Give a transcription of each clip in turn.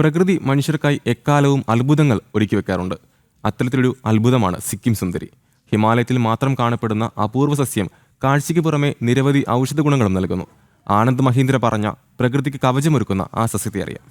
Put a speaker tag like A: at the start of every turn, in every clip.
A: പ്രകൃതി മനുഷ്യർക്കായി എക്കാലവും അത്ഭുതങ്ങൾ ഒരുക്കി വെക്കാറുണ്ട്. അത്തരത്തിലൊരു അത്ഭുതമാണ് സിക്കിം സുന്ദരി. ഹിമാലയത്തിൽ മാത്രം കാണപ്പെടുന്ന അപൂർവ സസ്യം കാഴ്ചയ്ക്ക് പുറമെ നിരവധി ഔഷധ ഗുണങ്ങളും നൽകുന്നു. ആനന്ദ് മഹീന്ദ്ര പറഞ്ഞ പ്രകൃതിക്ക് കവചമൊരുക്കുന്ന ആ സസ്യത്തെ അറിയാം.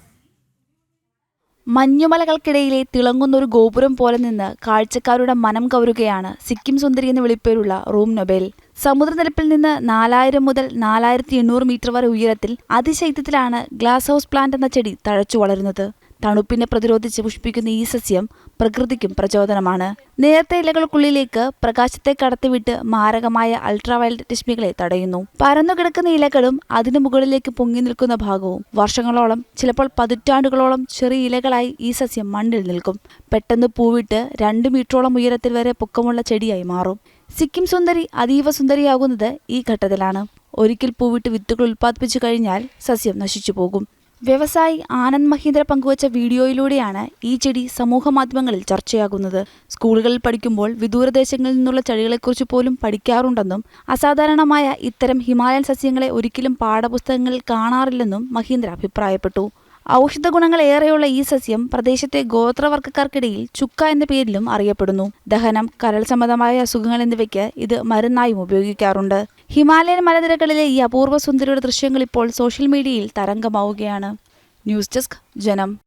B: മഞ്ഞുമലകൾക്കിടയിലെ തിളങ്ങുന്ന ഒരു ഗോപുരം പോലെ നിന്ന് കാഴ്ചക്കാരുടെ മനം കവരുകയാണ് സിക്കിം സുന്ദരി എന്ന് വിളിപ്പേരുള്ള റൂം നൊബേൽ. സമുദ്രനിരപ്പിൽ നിന്ന് നാലായിരം മുതൽ നാലായിരത്തി എണ്ണൂറ് മീറ്റർ വരെ ഉയരത്തിൽ അതിശൈത്യത്തിലാണ് ഗ്ലാസ് ഹൗസ് പ്ലാന്റ് എന്ന ചെടി തഴച്ചു വളരുന്നത്. തണുപ്പിനെ പ്രതിരോധിച്ച് പുഷ്പിക്കുന്ന ഈ സസ്യം പ്രകൃതിക്കും പ്രചോദനമാണ്. നേരത്തെ ഇലകൾക്കുള്ളിലേക്ക് പ്രകാശത്തെ കടത്തിവിട്ട് മാരകമായ അൾട്രാവയലറ്റ് രശ്മികളെ തടയുന്നു. പരന്നുകിടക്കുന്ന ഇലകളും അതിനു മുകളിലേക്ക് പൊങ്ങി നിൽക്കുന്ന ഭാഗവും വർഷങ്ങളോളം ചിലപ്പോൾ പതിറ്റാണ്ടുകളോളം ചെറിയ ഇലകളായി ഈ സസ്യം മണ്ണിൽ നിൽക്കും. പെട്ടെന്ന് പൂവിട്ട് രണ്ട് മീറ്ററോളം ഉയരത്തിൽ വരെ പൊക്കമുള്ള ചെടിയായി മാറും. സിക്കിം സുന്ദരി അതീവ സുന്ദരിയാകുന്നത് ഈ ഘട്ടത്തിലാണ്. ഒരിക്കൽ പൂവിട്ട് വിത്തുകൾ ഉൽപ്പാദിപ്പിച്ചു കഴിഞ്ഞാൽ സസ്യം നശിച്ചു പോകും. വ്യവസായി ആനന്ദ് മഹീന്ദ്ര പങ്കുവച്ച വീഡിയോയിലൂടെയാണ് ഈ ചെടി സമൂഹ മാധ്യമങ്ങളിൽ ചർച്ചയാകുന്നത്. സ്കൂളുകളിൽ പഠിക്കുമ്പോൾ വിദൂരദേശങ്ങളിൽ നിന്നുള്ള ചെടികളെക്കുറിച്ച് പോലും പഠിക്കാറുണ്ടെന്നും അസാധാരണമായ ഇത്തരം ഹിമാലയൻ സസ്യങ്ങളെ ഒരിക്കലും പാഠപുസ്തകങ്ങളിൽ കാണാറില്ലെന്നും മഹീന്ദ്ര അഭിപ്രായപ്പെട്ടു. ഔഷധ ഗുണങ്ങൾ ഏറെയുള്ള ഈ സസ്യം പ്രദേശത്തെ ഗോത്രവർഗക്കാർക്കിടയിൽ ചുക്ക എന്ന പേരിലും അറിയപ്പെടുന്നു. ദഹനം കരൾ സംബന്ധമായ അസുഖങ്ങൾ എന്നിവയ്ക്ക് ഇത് മരുന്നായും ഉപയോഗിക്കാറുണ്ട്. ഹിമാലയൻ മലനിരകളിലെ ഈ അപൂർവ സുന്ദരിയുടെ ദൃശ്യങ്ങൾ ഇപ്പോൾ സോഷ്യൽ മീഡിയയിൽ തരംഗമാവുകയാണ്. ന്യൂസ് ഡെസ്ക് ജനം.